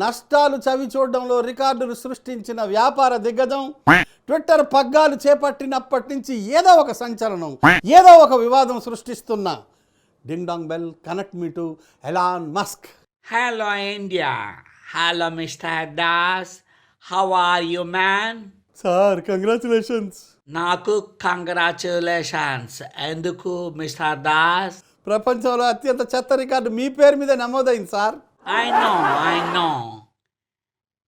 నష్టాలు చవి చూడడంలో రికార్డులు సృష్టించిన వ్యాపార దిగ్గజం ట్విట్టర్ పగ్గాలు చేపట్టినప్పటి నుంచి ఏదో ఒక సంచలనం ఏదో ఒక వివాదం సృష్టిస్తున్న ding dong bell connect me to Elon Musk Hello, India. Hello, Mr. Das. How are you, man? Sir congratulations నాకు కంగ్రాచులేషన్స్ ఎందుకు మిస్టర్ దాస్ ప్రపంచంలో అత్యంత చెత్త రికార్డు మీ పేరు మీద నమోదైంది sir I know I know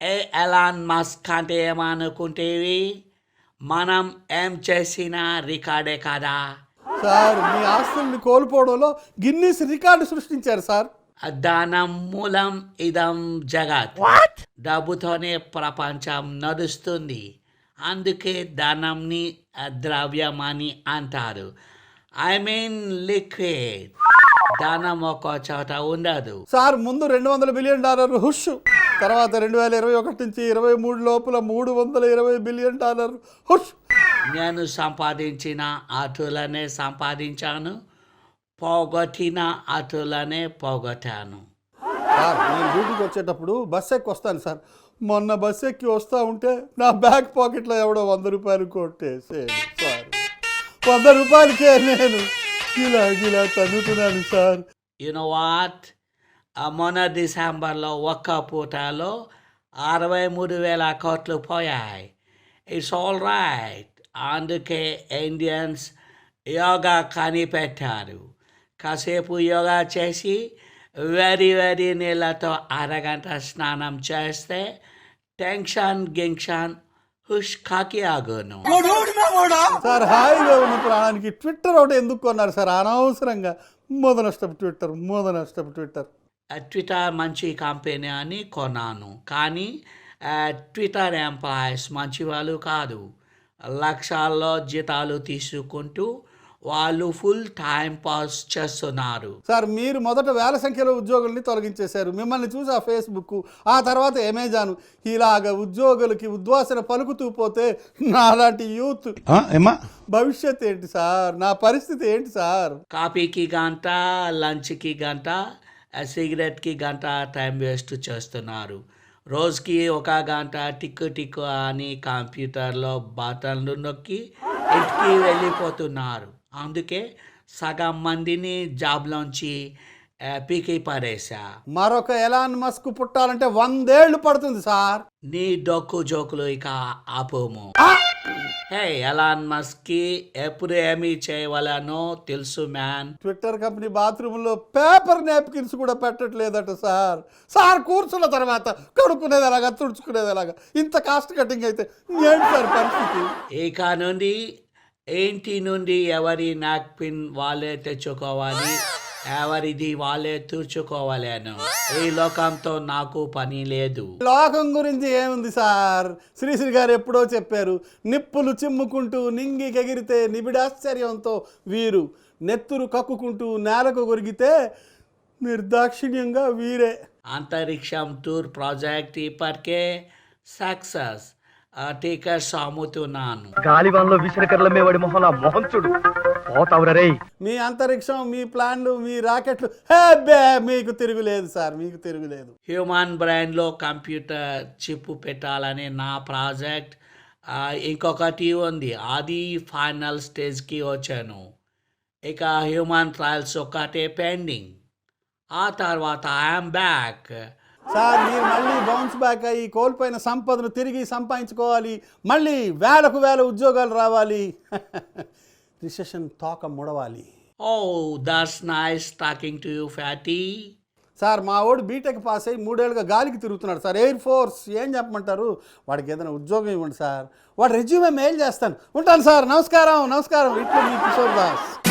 A Elon Musk అంటే ఏమనుకుంటేవి? మనం ఏం చేసిన రికార్డే కదా? సార్ మీ ఆస్తుల్ని కోల్పోవడంలో గిన్నీస్ రికార్డు సృష్టించారు సార్. ధనం మూలం ఇదం జగత్. డబ్బుతోనే ప్రపంచం నడుస్తుంది. అందుకే ధనంని ద్రవ్యం అని అంటారు. ఐ మీన్ లిక్విడ్ ధనం ఒక చోట ఉండదు. సార్ ముందు రెండు వందల బిలియన్ డాలర్ హుష్. తర్వాత రెండు వేల ఇరవై ఒకటి నుంచి ఇరవై మూడు లోపల మూడు వందల ఇరవై బిలియన్ డాలర్ హుష్. నేను సంపాదించిన అటులనే సంపాదించాను పోగొట్టిన అటులనే పోగొట్టాను. సార్ నేను డ్యూటీకి వచ్చేటప్పుడు బస్ ఎక్కి వస్తాను సార్. మొన్న బస్ ఎక్కి వస్తూ ఉంటే నా బ్యాక్ పాకెట్లో ఎవడో వంద రూపాయలు కొట్టేసాడు సార్. వంద రూపాయలకే నేను గిలా గిలా తన్నుతున్నాను సార్ యునో వాట్ మొన్న డిసెంబర్లో ఒక్క పూటలో అరవై మూడు వేల కోట్లు పోయాయి ఇట్స్ ఆల్ రైట్ అందుకే ఇండియన్స్ యోగా కనిపెట్టారు కాసేపు యోగా చేసి వెరీ వెరీ నీళ్ళతో అరగంట స్నానం చేస్తే టెన్షన్ గింక్షన్ హుష్ కాకి ఆగును సార్ హాయిగా ఉన్న ప్రాణానికి ట్విట్టర్ ఒకటి ఎందుకు కొన్నారు సార్? అనవసరంగా. మోద నష్టపు ట్విట్టర్ మోద నష్టపు ట్విట్టర్. ఆ ట్విట్టర్ మంచి కంపెనీ అని కొన్నాను. కానీ ఆ ట్విట్టర్ ఎంప్లాయీస్ మంచి వాళ్ళు కాదు. లక్షల్లో జీతాలు తీసుకుంటూ వాళ్ళు ఫుల్ టైం పాస్ చేస్తున్నారు. సార్ మీరు మొదట వేల సంఖ్యలో ఉద్యోగుల్ని తొలగించేశారు. మిమ్మల్ని చూసి ఆ ఫేస్బుక్ ఆ తర్వాత అమెజాన్. ఇలాగ ఉద్యోగులకి ఉద్వాసన పలుకుతూ పోతే నాలాంటి యూత్. భవిష్యత్ ఏంటి సార్? నా పరిస్థితి ఏంటి సార్? కాఫీకి గంట లంచ్కి గంట ఆ సిగరెట్కి గంట టైం వేస్ట్ చేస్తున్నారు. రోజుకి ఒక గంట టిక్కు టిక్కు అని కంప్యూటర్లో బటన్లు నొక్కి ఇంటికి వెళ్ళిపోతున్నారు. అందుకే సగం మందిని జాబ్లోంచి పీకి పడేశా మరొక ఎలాన్ మస్క్ పుట్టాలంటే వందేళ్ళు పడుతుంది సార్. నీ డొక్కు జోకులు ఇక ఆపోము. హే ఎలాన్ మస్కి ఎప్పుడు ఏమి చేయవలనో తెలుసు మ్యాన్. ట్విట్టర్ కంపెనీ బాత్రూంలో పేపర్ నాప్కిన్స్ కూడా పెట్టట్లేదట సార్. సార్ కూర్చున్న తర్వాత కడుక్కునేది ఎలాగా తుడుచుకునేది ఎలాగా? ఇంత కాస్ట్ కటింగ్ అయితే ఏంటి సార్ పరిస్థితి? ఇక నుండి ఇంటి నుండి ఎవరి నాప్కిన్ వాళ్ళే తెచ్చుకోవాలి? ఎవరిది వాళ్ళే తుడుచుకోవాలను ఈ లోకంతో నాకు పని లేదు. లోకం గురించి ఏముంది సార్? శ్రీశ్రీ గారు ఎప్పుడో చెప్పారు నిప్పులు చిమ్ముకుంటూ నింగి ఎగిరితే నిబిడాశ్చర్యంతో వీరు నెత్తురు కక్కుకుంటూ నేలకు కొరిగితే నిర్దాక్షిణ్యంగా వీరే. అంతరిక్షం టూర్ ప్రాజెక్ట్ ఇప్పటికే సక్సెస్. టికెట్స్ అమ్ముతున్నాను గాలివాన్లో విసినకర్ల మేవాడి మొహం మొహం చూడు. పోతావురా మీ అంతరిక్షం మీ ప్లాన్లు మీ రాకెట్లు. హే మీకు తిరుగులేదు సార్ మీకు తిరుగులేదు. హ్యూమన్ బ్రెయిన్లో కంప్యూటర్ చిప్ పెట్టాలని నా ప్రాజెక్ట్. ఇంకొకటి ఉంది. అది ఫైనల్ స్టేజ్కి వచ్చాను. ఇక హ్యూమన్ ట్రయల్స్ ఒకటే పెండింగ్. ఆ తర్వాత ఐఎమ్ బ్యాక్. సార్ మీరు మళ్ళీ బౌన్స్ బ్యాక్ అయ్యి కోల్పోయిన సంపదను తిరిగి సంపాదించుకోవాలి. మళ్ళీ వేలకు వేల ఉద్యోగాలు రావాలి. రిసెషన్ తోక ముడవాలి. ఓ that's nice talking to you fatty sir మా వాడు బీటెక్ పాస్ అయ్యి మూడేళ్ళుగా గాలికి తిరుగుతున్నాడు సార్. ఎయిర్ ఫోర్స్ ఏం చెప్పమంటారు? వాడికి ఏదైనా ఉద్యోగం ఇవ్వండి సార్. వాడు రెజ్యూమే మెయిల్ చేస్తాను. ఉంటాను సార్. నమస్కారం నమస్కారం. ఇట్లు మీ కిషోర్ దాస్.